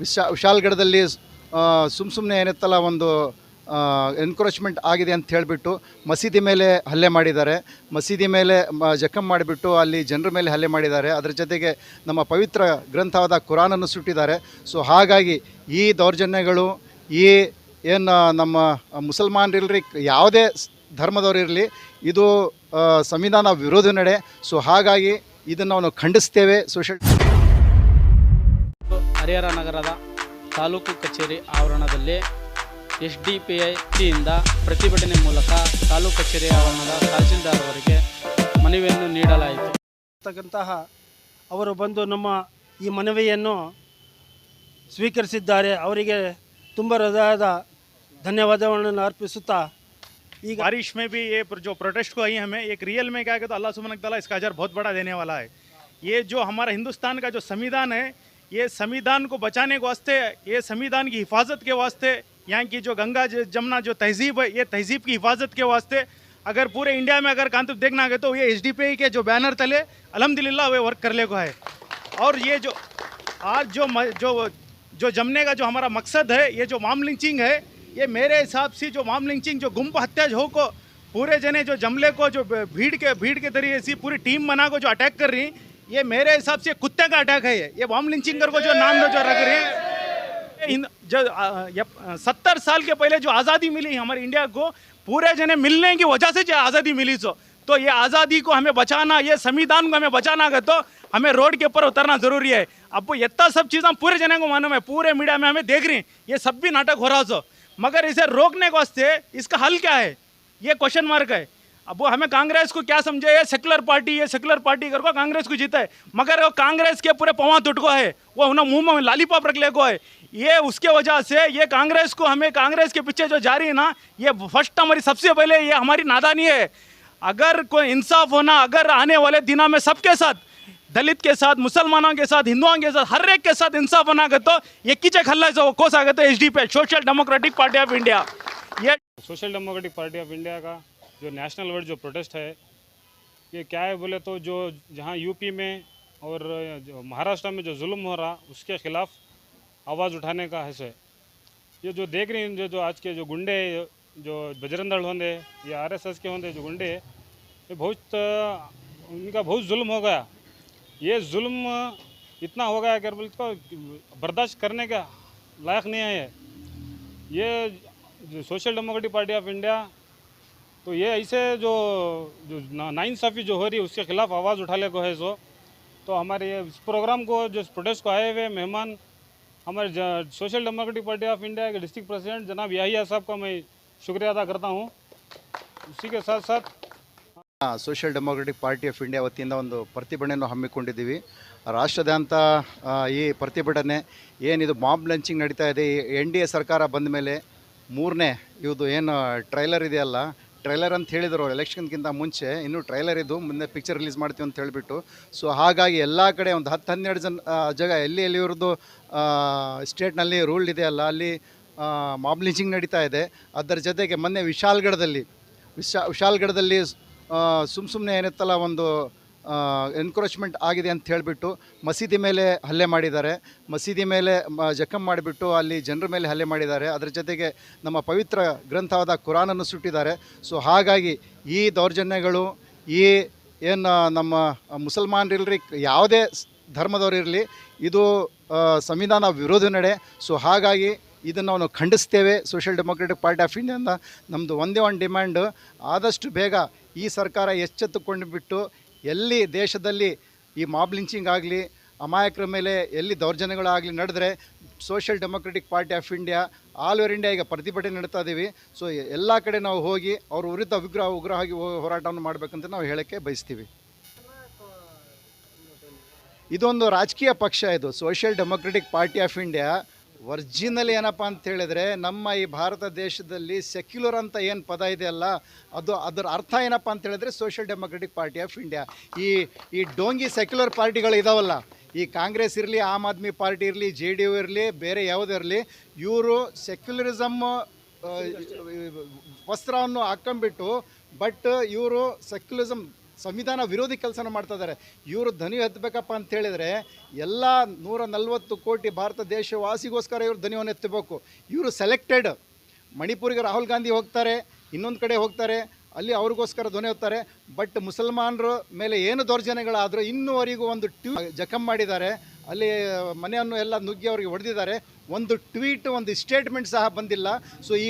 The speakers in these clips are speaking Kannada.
ವಿಶಾ ವಿಶಾಲ್ಗಢದಲ್ಲಿ ಸುಮ್ಮ ಸುಮ್ಮನೆ ಏನಿತ್ತಲ್ಲ, ಒಂದು ಎನ್ಕ್ರೋಚ್ಮೆಂಟ್ ಆಗಿದೆ ಅಂತ ಹೇಳಿಬಿಟ್ಟು ಮಸೀದಿ ಮೇಲೆ ಹಲ್ಲೆ ಮಾಡಿದ್ದಾರೆ. ಮಸೀದಿ ಮೇಲೆ ಜಖಂ ಮಾಡಿಬಿಟ್ಟು ಅಲ್ಲಿ ಜನರ ಮೇಲೆ ಹಲ್ಲೆ ಮಾಡಿದ್ದಾರೆ. ಅದರ ಜೊತೆಗೆ ನಮ್ಮ ಪವಿತ್ರ ಗ್ರಂಥವಾದ ಕುರಾನನ್ನು ಸುಟ್ಟಿದ್ದಾರೆ. ಸೊ, ಹಾಗಾಗಿ ಈ ದೌರ್ಜನ್ಯಗಳು, ಈ, ಏನು, ನಮ್ಮ ಮುಸಲ್ಮಾನರಿಲ್ರಿ, ಯಾವುದೇ ಧರ್ಮದವರಿರಲಿ ಇದು ಸಂವಿಧಾನ ವಿರೋಧಿ ನಡೆ. ಸೊ, ಹಾಗಾಗಿ ಇದನ್ನು ನಾವು ಖಂಡಿಸ್ತೇವೆ. ಸೋಷಿಯಲ್ ಹರಿಹರ ನಗರದ ತಾಲೂಕು ಕಚೇರಿ ಆವರಣದಲ್ಲಿ ಎಸ್ ಡಿ ಪಿ ಐ ವತಿಯಿಂದ ಪ್ರತಿಭಟನೆ ಮೂಲಕ ತಾಲೂಕು ಕಚೇರಿ ಆವರಣದ ತಹಸೀಲ್ದಾರ್ ಅವರಿಗೆ ಮನವಿಯನ್ನು ನೀಡಲಾಯಿತು ಇರ್ತಕ್ಕಂತಹ ಅವರು ಬಂದು ನಮ್ಮ ಈ ಮನವಿಯನ್ನು ಸ್ವೀಕರಿಸಿದ್ದಾರೆ ಅವರಿಗೆ ತುಂಬ ಹೃದಯದ ಧನ್ಯವಾದಗಳನ್ನು ಅರ್ಪಿಸುತ್ತಾ ಈಗ बारिश में भी ये जो प्रोटेस्ट को आई हमें एक रियल में क्या है कि तो अल्लाह सुबहान तआला इसका अजर बहुत बड़ा देने वाला है ये जो हमारा हिंदुस्तान का जो संविधान है ये संविधान को बचाने के वास्ते, ये संविधान की हिफाजत के वास्ते, यहाँ की जो गंगा जमुना जो तहजीब है, ये तहजीब की हिफाजत के वास्ते, अगर पूरे इंडिया में अगर कांतिब देखना है तो ये एच के जो बैनर तले अलहमदिल्ला वे वर्क करने को है। और ये जो, आज जो म- जो जो जमने का जो हमारा मकसद है, ये जो माम लिंचिंग है, ये मेरे हिसाब से जो माम लिंचिंग, जो गुम्प हत्या जो को, पूरे जने जो जमले को जो भीड़ के भीड़ के तरीके से पूरी टीम बना को जो अटैक कर रही, ये मेरे हिसाब से कुत्ते का अटैक है ये। ये माम लिंचिंग कर को जो नाम जो रख रहे हैं। इन- जो सत्तर साल के पहले जो आज़ादी मिली हमारे इंडिया को पूरे जने मिलने की वजह से जो आज़ादी मिली सो। तो ये आज़ादी को हमें बचाना ये संविधान को हमें बचाना है तो हमें रोड के ऊपर उतरना ज़रूरी है। अब इतना सब चीज़ हम पूरे जने को मालूम है पूरे मीडिया में हमें देख रही हैं, ये सब भी नाटक हो रहा सो। मगर इसे रोकने के वास्ते इसका हल क्या है? ये क्वेश्चन मार्क है। अब वो हमें कांग्रेस को क्या समझे? ये सेकुलर पार्टी, ये सेकुलर पार्टी करको कांग्रेस को जीता है। मगर वो कांग्रेस के पूरे पवा टुटको है। वो उन्हें मुँह में लालीपॉप रख ले को है। ये उसके वजह से ये कांग्रेस को हमें कांग्रेस के पीछे जो जा रही है ना, ये फ़र्स्ट हमारी सबसे पहले ये हमारी नादानी है। अगर कोई इंसाफ होना, अगर आने वाले दिनों में सबके साथ, दलित के साथ, मुसलमानों के साथ, हिंदुओं के साथ, हर एक के साथ इंसाफ बना के तो ये कीचे खल्ला से कोस आगे तो एच पे, social democratic party of India. ये social democratic party of India का जो नेशनल वर्ड जो प्रोटेस्ट है, ये क्या है बोले तो जो जहाँ यूपी में और महाराष्ट्र में जो जुल्म हो रहा, उसके खिलाफ आवाज़ उठाने का है ये जो देख रही हैं, जो जो आज के जो गुंडे जो बजरंग दल होंगे, या आरएसएस के होंगे जो गुंडे ये बहुत, उनका बहुत जुल्म हो गया। ये जुल्म इतना हो गया कि बोले तो बर्दाश्त करने का लायक नहीं है ये। Social democratic party of India तो ये ऐसे जो जो ना- नाइंसाफ़ी जो हो रही है उसके खिलाफ आवाज़ उठाने को है सो तो हमारे ये इस प्रोग्राम को जो इस प्रोटेस्ट को आए हुए मेहमान हमारे ज- social democratic party of India के डिस्ट्रिक्ट प्रेसिडेंट जनाब याहिया साहब का मैं शुक्रिया अदा करता हूँ उसी के साथ साथ social democratic party of India ವತಿಯಿಂದ ಒಂದು ಪ್ರತಿಭಟನೆಯನ್ನು ಹಮ್ಮಿಕೊಂಡಿದ್ದೀವಿ ರಾಷ್ಟ್ರದಾದ್ಯಂತ ಆ, ಈ ಪ್ರತಿಭಟನೆ ಏನಿದು ಬಾಂಬ್ ಲಂಚಿಂಗ್ ನಡೀತಾ ಇದೆ ಎನ್ ಡಿ ಎ ಸರ್ಕಾರ ಬಂದ ಮೇಲೆ ಮೂರನೇ ಇದು ಏನು ಟ್ರೈಲರ್ ಇದೆಯಲ್ಲ ಟ್ರೈಲರ್ ಅಂತ ಹೇಳಿದರು ಎಲೆಕ್ಷನ್ಗಿಂತ ಮುಂಚೆ, ಇನ್ನೂ ಟ್ರೈಲರ್ ಇದು, ಮುಂದೆ ಪಿಕ್ಚರ್ ರಿಲೀಸ್ ಮಾಡ್ತೀವಿ ಅಂತ ಹೇಳಿಬಿಟ್ಟು. ಸೊ ಹಾಗಾಗಿ ಎಲ್ಲ ಕಡೆ ಒಂದು ಹತ್ತು ಹನ್ನೆರಡು ಜನ ಜಾಗ ಎಲ್ಲಿ ಎಲ್ಲಿ ಇವ್ರದ್ದು ಸ್ಟೇಟ್ನಲ್ಲಿ ಇದೆ ಅಲ್ಲ, ಅಲ್ಲಿ ಮಾಬ್ ಲಿಂಚಿಂಗ್ ನಡೀತಾ ಇದೆ. ಅದರ ಜೊತೆಗೆ ಮೊನ್ನೆ ವಿಶಾಲ್ಗಢದಲ್ಲಿ ವಿಶಾ ವಿಶಾಲ್ಗಢದಲ್ಲಿ ಸುಮ್ಮ ಸುಮ್ಮನೆ ಏನಿತ್ತಲ್ಲ ಒಂದು ಎನ್ಕ್ರೋಚ್ಮೆಂಟ್ ಆಗಿದೆ ಅಂತ ಹೇಳಿಬಿಟ್ಟು ಮಸೀದಿ ಮೇಲೆ ಹಲ್ಲೆ ಮಾಡಿದ್ದಾರೆ. ಮಸೀದಿ ಮೇಲೆ ಜಖಂ ಮಾಡಿಬಿಟ್ಟು ಅಲ್ಲಿ ಜನರ ಮೇಲೆ ಹಲ್ಲೆ ಮಾಡಿದ್ದಾರೆ. ಅದರ ಜೊತೆಗೆ ನಮ್ಮ ಪವಿತ್ರ ಗ್ರಂಥವಾದ ಕುರಾನನ್ನು ಸುಟ್ಟಿದ್ದಾರೆ. ಸೊ ಹಾಗಾಗಿ ಈ ದೌರ್ಜನ್ಯಗಳು, ಈ ಏನು ನಮ್ಮ ಮುಸಲ್ಮಾನರಿಲ್ರಿ ಯಾವುದೇ ಧರ್ಮದವರಿರಲಿ ಇದು ಸಂವಿಧಾನ ವಿರೋಧ ನಡೆ ಸೊ ಹಾಗಾಗಿ ಇದನ್ನು ನಾವು ಖಂಡಿಸ್ತೇವೆ. ಸೋಷಿಯಲ್ ಡೆಮೊಕ್ರೆಟಿಕ್ ಪಾರ್ಟಿ ಆಫ್ ಇಂಡಿಯಾದ ನಮ್ಮದು ಒಂದೇ ಒಂದು ಡಿಮ್ಯಾಂಡು. ಆದಷ್ಟು ಬೇಗ ಈ ಸರ್ಕಾರ ಎಚ್ಚೆತ್ತುಕೊಂಡು ಬಿಟ್ಟು ಎಲ್ಲಿ ದೇಶದಲ್ಲಿ ಈ ಮಾಬ್ ಲಿಂಚಿಂಗ್ ಆಗಲಿ, ಅಮಾಯಕರ ಮೇಲೆ ಎಲ್ಲಿ ದೌರ್ಜನ್ಯಗಳಾಗಲಿ ನಡೆದ್ರೆ social democratic party of India, all over India ಈಗ ಪ್ರತಿಭಟನೆ ನಡೀತಾ ಇದ್ದೀವಿ ಸೊ, ಎಲ್ಲ ಕಡೆ ನಾವು ಹೋಗಿ ಅವ್ರ ವಿರುದ್ಧ ಉಗ್ರವಾಗಿ ಆಗಿ ಹೋರಾಟವನ್ನು ಮಾಡಬೇಕಂತ ನಾವು ಹೇಳೋಕ್ಕೆ ಬಯಸ್ತೀವಿ. ಇದೊಂದು ರಾಜಕೀಯ ಪಕ್ಷ ಇದು. Social democratic party of India original ಏನಪ್ಪ ಅಂತ ಹೇಳಿದ್ರೆ ನಮ್ಮ ಈ ಭಾರತ ದೇಶದಲ್ಲಿ ಸೆಕ್ಯುಲರ್ ಅಂತ ಏನು ಪದ ಇದೆಯಲ್ಲ ಅದು ಅದರ ಅರ್ಥ ಏನಪ್ಪ ಅಂತ ಹೇಳಿದ್ರೆ social democratic party of India ಈ ಈ ಡೋಂಗಿ ಸೆಕ್ಯುಲರ್ ಪಾರ್ಟಿಗಳು ಇದಾವಲ್ಲ, ಈ ಕಾಂಗ್ರೆಸ್ ಇರಲಿ, ಆಮ್ ಆದ್ಮಿ ಪಾರ್ಟಿ ಇರಲಿ, ಜೆ ಡಿ ಯು ಇರಲಿ, ಬೇರೆ ಯಾವುದೇ ಇರಲಿ, ಇವರು ಸೆಕ್ಯುಲರಿಸಮ್ ವಸ್ತ್ರವನ್ನು ಹಾಕ್ಕೊಂಬಿಟ್ಟು ಬಟ್ ಇವರು ಸೆಕ್ಯುಲಿಸಮ್ ಸಂವಿಧಾನ ವಿರೋಧಿ ಕೆಲಸನ ಮಾಡ್ತಾ ಇದ್ದಾರೆ. ಇವರು ಧ್ವನಿ ಎತ್ತಬೇಕಪ್ಪ ಅಂತ ಹೇಳಿದರೆ ಎಲ್ಲ ನೂರ ನಲ್ವತ್ತು ಕೋಟಿ ಭಾರತ ದೇಶವಾಸಿಗೋಸ್ಕರ ಇವರು ಧ್ವನಿಯನ್ನು ಎತ್ತಬೇಕು ಇವರು ಸೆಲೆಕ್ಟೆಡ್ ಮಣಿಪುರಿಗೆ ರಾಹುಲ್ ಗಾಂಧಿ ಹೋಗ್ತಾರೆ, ಇನ್ನೊಂದು ಕಡೆ ಹೋಗ್ತಾರೆ, ಅಲ್ಲಿ ಅವ್ರಿಗೋಸ್ಕರ ಧ್ವನಿ ಹೊತ್ತಾರೆ ಬಟ್ ಮುಸಲ್ಮಾನರ ಮೇಲೆ ಏನು ದೌರ್ಜನ್ಯಗಳಾದರೂ ಇನ್ನೂವರೆಗೂ ಒಂದು ಟ್ಯೂ ಜಖಮ್ ಮಾಡಿದ್ದಾರೆ. ಅಲ್ಲಿ ಮನೆಯನ್ನು ಎಲ್ಲ ನುಗ್ಗಿ ಅವರಿಗೆ ಹೊಡೆದಿದ್ದಾರೆ. ಒಂದು ಟ್ವೀಟ್, ಒಂದು ಸ್ಟೇಟ್ಮೆಂಟ್ ಸಹ ಬಂದಿಲ್ಲ. ಸೊ ಈ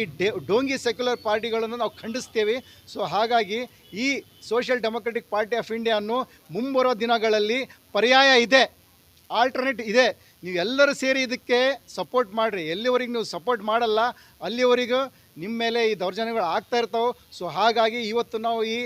ಡೋಂಗಿ ಸೆಕ್ಯುಲರ್ ಪಾರ್ಟಿಗಳನ್ನು ನಾವು ಖಂಡಿಸ್ತೇವೆ. ಸೊ ಹಾಗಾಗಿ ಈ ಸೋಷಿಯಲ್ ಡೆಮೊಕ್ರೆಟಿಕ್ ಪಾರ್ಟಿ ಆಫ್ ಇಂಡಿಯಾನು ಮುಂಬರೋ ದಿನಗಳಲ್ಲಿ ಪರ್ಯಾಯ ಇದೆ. ಆಲ್ಟರ್ನೇಟ್ ಇದೆ. ನೀವು ಎಲ್ಲರೂ ಸೇರಿ ಇದಕ್ಕೆ ಸಪೋರ್ಟ್ ಮಾಡಿರಿ. ಎಲ್ಲಿವರೆಗೆ ನೀವು ಸಪೋರ್ಟ್ ಮಾಡಲ್ಲ, ಅಲ್ಲಿವರೆಗೂ ನಿಮ್ಮ ಮೇಲೆ ಈ ದೌರ್ಜನ್ಯಗಳು ಆಗ್ತಾ ಇರ್ತಾವೆ, ಸೊ ಹಾಗಾಗಿ ಇವತ್ತು ನಾವು ಈ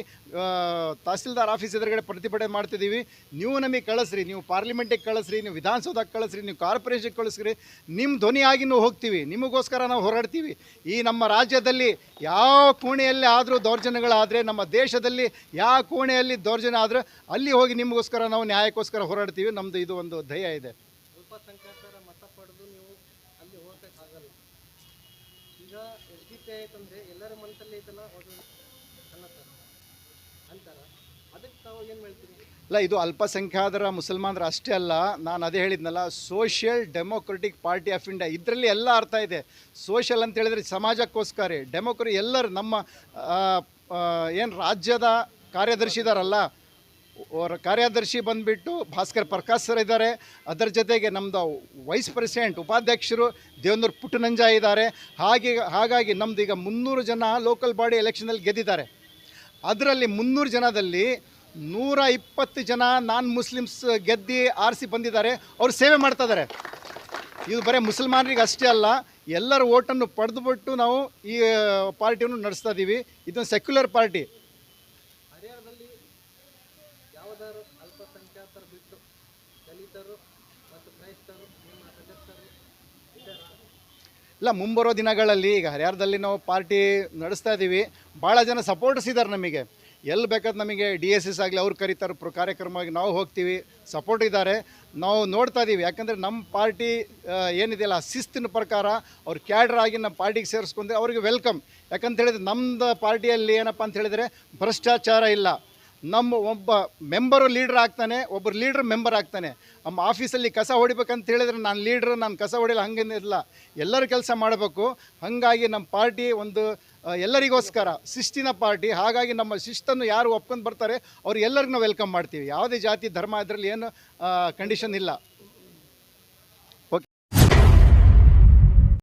ತಹಸೀಲ್ದಾರ್ ಆಫೀಸ್ ಎದುರುಗಡೆ ಪ್ರತಿಭಟನೆ ಮಾಡ್ತಿದ್ದೀವಿ. ನೀವು ನಮಗೆ ಕಳಿಸ್ರಿ, ನೀವು ಪಾರ್ಲಿಮೆಂಟಿಗೆ ಕಳಿಸ್ರಿ, ನೀವು ವಿಧಾನಸೌಧಕ್ಕೆ ಕಳಿಸ್ರಿ, ನೀವು ಕಾರ್ಪೊರೇಷನ್ಗೆ ಕಳಿಸ್ರಿ, ನಿಮ್ಮ ಧ್ವನಿಯಾಗಿ ನಾವು ಹೋಗ್ತೀವಿ. ನಿಮಗೋಸ್ಕರ ನಾವು ಹೋರಾಡ್ತೀವಿ. ಈ ನಮ್ಮ ರಾಜ್ಯದಲ್ಲಿ ಯಾವ ಕೋಣೆಯಲ್ಲಿ ಆದರೂ ದೌರ್ಜನ್ಯಗಳಾದರೆ, ನಮ್ಮ ದೇಶದಲ್ಲಿ ಯಾವ ಕೋಣೆಯಲ್ಲಿ ದೌರ್ಜನ್ಯ ಆದರೆ, ಅಲ್ಲಿ ಹೋಗಿ ನಿಮಗೋಸ್ಕರ ನಾವು ನ್ಯಾಯಕ್ಕೋಸ್ಕರ ಹೋರಾಡ್ತೀವಿ. ನಮ್ಮದು ಇದು ಒಂದು ಧ್ಯೇಯ ಇದೆ ಅಲ್ಪಸಂಖ್ಯಾತರ ಮತ ಪಡೆದು ನೀವು ಅಲ್ಲಿ ಹೋಗಕ್ಕಾಗಲ್ಲ ಈಗ ಐತಂದ್ರೆ ಎಲ್ಲರ ಮನಸ್ಸಲ್ಲಿ ಐತಲ್ಲ ಅದು ಅಂತಾರ. ಅದಕ್ಕೆ ಏನು ಇಲ್ಲ, ಇದು ಅಲ್ಪಸಂಖ್ಯಾತರ ಮುಸಲ್ಮಾನರು ಅಷ್ಟೇ ಅಲ್ಲ, ನಾನು ಅದೇ ಹೇಳಿದ್ನಲ್ಲ social democratic party of India ಇದರಲ್ಲಿ ಎಲ್ಲ ಅರ್ಥ ಇದೆ. ಸೋಷಿಯಲ್ ಅಂತ ಹೇಳಿದ್ರೆ ಸಮಾಜಕ್ಕೋಸ್ಕರ. ಡೆಮೋಕ್ರಿ ಎಲ್ಲರೂ ನಮ್ಮ ಏನು ರಾಜ್ಯದ ಕಾರ್ಯದರ್ಶಿ ಇದಾರಲ್ಲ ಅವರ ಕಾರ್ಯದರ್ಶಿ ಬಂದುಬಿಟ್ಟು ಭಾಸ್ಕರ್ ಪ್ರಕಾಶ್ ಸರ್ ಇದ್ದಾರೆ. ಅದರ ಜೊತೆಗೆ ನಮ್ಮದು ವೈಸ್ ಪ್ರೆಸಿಡೆಂಟ್ ಉಪಾಧ್ಯಕ್ಷರು ದೇವೇಂದ್ರ ಪುಟ್ಟನಂಜ ಇದ್ದಾರೆ. ಹಾಗೆ, ಹಾಗಾಗಿ ನಮ್ಮದು ಈಗ ಮುನ್ನೂರು ಜನ ಲೋಕಲ್ ಬಾಡಿ ಎಲೆಕ್ಷನಲ್ಲಿ ಗೆದ್ದಿದ್ದಾರೆ. ಅದರಲ್ಲಿ ಮುನ್ನೂರು ಜನದಲ್ಲಿ ನೂರ ಇಪ್ಪತ್ತು ಜನ ನಾನ್ ಮುಸ್ಲಿಮ್ಸ್ ಗೆದ್ದು ಆರಿಸಿ ಬಂದಿದ್ದಾರೆ. ಅವರು ಸೇವೆ ಮಾಡ್ತಾ ಇದ್ದಾರೆ. ಇದು ಬರೀ ಮುಸಲ್ಮಾನರಿಗೆ ಅಷ್ಟೇ ಅಲ್ಲ, ಎಲ್ಲರ ಓಟನ್ನು ಪಡೆದುಬಿಟ್ಟು ನಾವು ಈ ಪಾರ್ಟಿಯನ್ನು ನಡೆಸ್ತಾ ಇದ್ದೀವಿ ಇದೊಂದು ಸೆಕ್ಯುಲರ್ ಪಾರ್ಟಿ ಹರಿಯಾಣದಲ್ಲಿ ಯಾವುದಾದ್ರು ಅಲ್ಪಸಂಖ್ಯಾತರು ಬಿಟ್ಟು ಇಲ್ಲ ಮುಂಬರೋ ದಿನಗಳಲ್ಲಿ ಈಗ ಹರಿಹರದಲ್ಲಿ ನಾವು ಪಾರ್ಟಿ ನಡೆಸ್ತಾ ಇದ್ದೀವಿ. ಭಾಳ ಜನ ಸಪೋರ್ಟ್ಸ್ ಇದ್ದಾರೆ ನಮಗೆ. ಎಲ್ಲಿ ಬೇಕಾದ್ರೆ ನಮಗೆ ಡಿ ಎಸ್ ಎಸ್ ಆಗಲಿ ಅವ್ರು ಕರೀತಾರೆ, ಪ್ರ ಕಾರ್ಯಕ್ರಮವಾಗಿ ನಾವು ಹೋಗ್ತೀವಿ ಸಪೋರ್ಟ್ ಇದ್ದಾರೆ. ನಾವು ನೋಡ್ತಾ ಇದ್ದೀವಿ. ಯಾಕಂದರೆ ನಮ್ಮ ಪಾರ್ಟಿ ಏನಿದೆಯಲ್ಲ ಶಿಸ್ತಿನ ಪ್ರಕಾರ ಅವ್ರು ಕ್ಯಾಡ್ರ್ ಆಗಿ ನಮ್ಮ ಪಾರ್ಟಿಗೆ ಸೇರಿಸ್ಕೊಂಡ್ರೆ ಅವ್ರಿಗೆ ವೆಲ್ಕಮ್ ಯಾಕಂತ ಹೇಳಿದ್ರೆ ನಮ್ಮದು ಪಾರ್ಟಿಯಲ್ಲಿ ಏನಪ್ಪ ಅಂತ ಹೇಳಿದರೆ ಭ್ರಷ್ಟಾಚಾರ ಇಲ್ಲ. ನಮ್ಮ ಒಬ್ಬ ಮೆಂಬರು ಲೀಡ್ರ್ ಆಗ್ತಾನೆ, ಒಬ್ಬರು ಲೀಡ್ರ್ ಮೆಂಬರ್ ಆಗ್ತಾನೆ. ನಮ್ಮ ಆಫೀಸಲ್ಲಿ ಕಸ ಹೊಡಿಬೇಕಂತ ಹೇಳಿದ್ರೆ ನಾನು ಲೀಡ್ರ್ ನಾನು ಕಸ ಹೊಡಿಲ್ಲ ಹಂಗೇನಿಲ್ಲ ಎಲ್ಲರೂ ಕೆಲಸ ಮಾಡಬೇಕು. ಹಾಗಾಗಿ ನಮ್ಮ ಪಾರ್ಟಿ ಒಂದು ಎಲ್ಲರಿಗೋಸ್ಕರ, ಶಿಸ್ತಿನ ಪಾರ್ಟಿ ಹಾಗಾಗಿ ನಮ್ಮ ಶಿಸ್ತನ್ನು ಯಾರು ಒಪ್ಕೊಂಡು ಬರ್ತಾರೆ, ಅವ್ರು ಎಲ್ಲರಿಗೂ ನಾವು ವೆಲ್ಕಮ್ ಮಾಡ್ತೀವಿ. ಯಾವುದೇ ಜಾತಿ, ಧರ್ಮ ಇದರಲ್ಲಿ ಏನು ಕಂಡೀಷನ್ ಇಲ್ಲ.